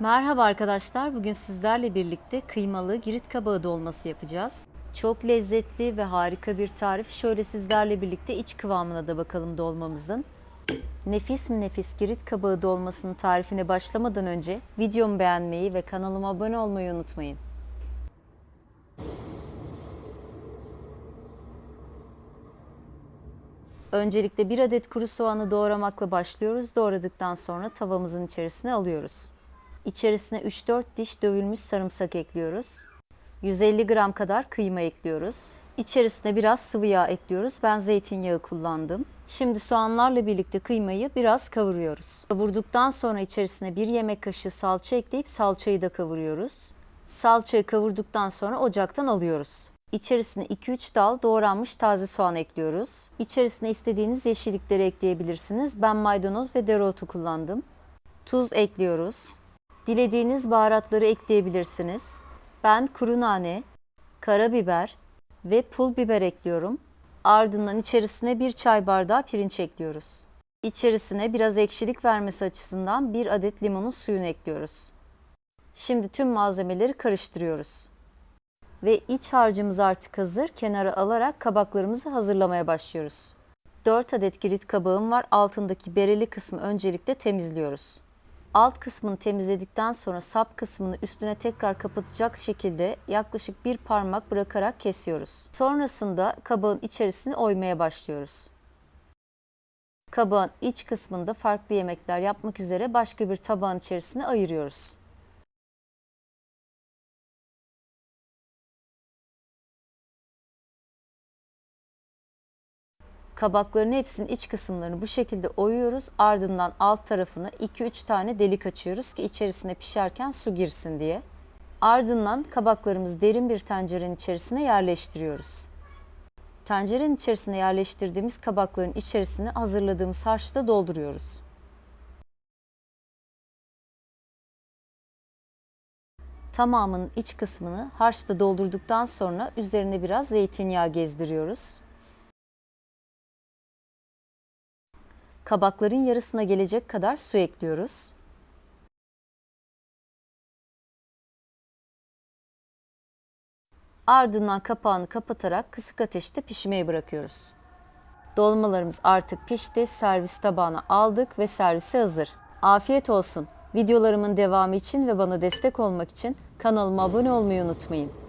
Merhaba arkadaşlar. Bugün sizlerle birlikte kıymalı girit kabağı dolması yapacağız. Çok lezzetli ve harika bir tarif. Şöyle sizlerle birlikte iç kıvamına da bakalım dolmamızın. Nefis mi nefis girit kabağı dolmasının tarifine başlamadan önce videomu beğenmeyi ve kanalıma abone olmayı unutmayın. Öncelikle bir adet kuru soğanı doğramakla başlıyoruz. Doğradıktan sonra tavamızın içerisine alıyoruz. İçerisine 3-4 diş dövülmüş sarımsak ekliyoruz. 150 gram kadar kıyma ekliyoruz. İçerisine biraz sıvı yağ ekliyoruz. Ben zeytinyağı kullandım. Şimdi soğanlarla birlikte kıymayı biraz kavuruyoruz. Kavurduktan sonra içerisine bir yemek kaşığı salça ekleyip salçayı da kavuruyoruz. Salçayı kavurduktan sonra ocaktan alıyoruz. İçerisine 2-3 dal doğranmış taze soğan ekliyoruz. İçerisine istediğiniz yeşillikleri ekleyebilirsiniz. Ben maydanoz ve dereotu kullandım. Tuz ekliyoruz. Dilediğiniz baharatları ekleyebilirsiniz. Ben kuru nane, karabiber ve pul biber ekliyorum. Ardından içerisine bir çay bardağı pirinç ekliyoruz. İçerisine biraz ekşilik vermesi açısından bir adet limonun suyunu ekliyoruz. Şimdi tüm malzemeleri karıştırıyoruz. Ve iç harcımız artık hazır. Kenara alarak kabaklarımızı hazırlamaya başlıyoruz. 4 adet girit kabağım var. Altındaki bereli kısmı öncelikle temizliyoruz. Alt kısmını temizledikten sonra sap kısmını üstüne tekrar kapatacak şekilde yaklaşık bir parmak bırakarak kesiyoruz. Sonrasında kabağın içerisini oymaya başlıyoruz. Kabağın iç kısmında farklı yemekler yapmak üzere başka bir tabağın içerisine ayırıyoruz. Kabakların hepsinin iç kısımlarını bu şekilde oyuyoruz. Ardından alt tarafını 2-3 tane delik açıyoruz ki içerisine pişerken su girsin diye. Ardından kabaklarımızı derin bir tencerenin içerisine yerleştiriyoruz. Tencerenin içerisine yerleştirdiğimiz kabakların içerisine hazırladığımız harçla dolduruyoruz. Tamamının iç kısmını harçla doldurduktan sonra üzerine biraz zeytinyağı gezdiriyoruz. Kabakların yarısına gelecek kadar su ekliyoruz. Ardından kapağını kapatarak kısık ateşte pişmeye bırakıyoruz. Dolmalarımız artık pişti. Servis tabağına aldık ve servise hazır. Afiyet olsun. Videolarımın devamı için ve bana destek olmak için kanalıma abone olmayı unutmayın.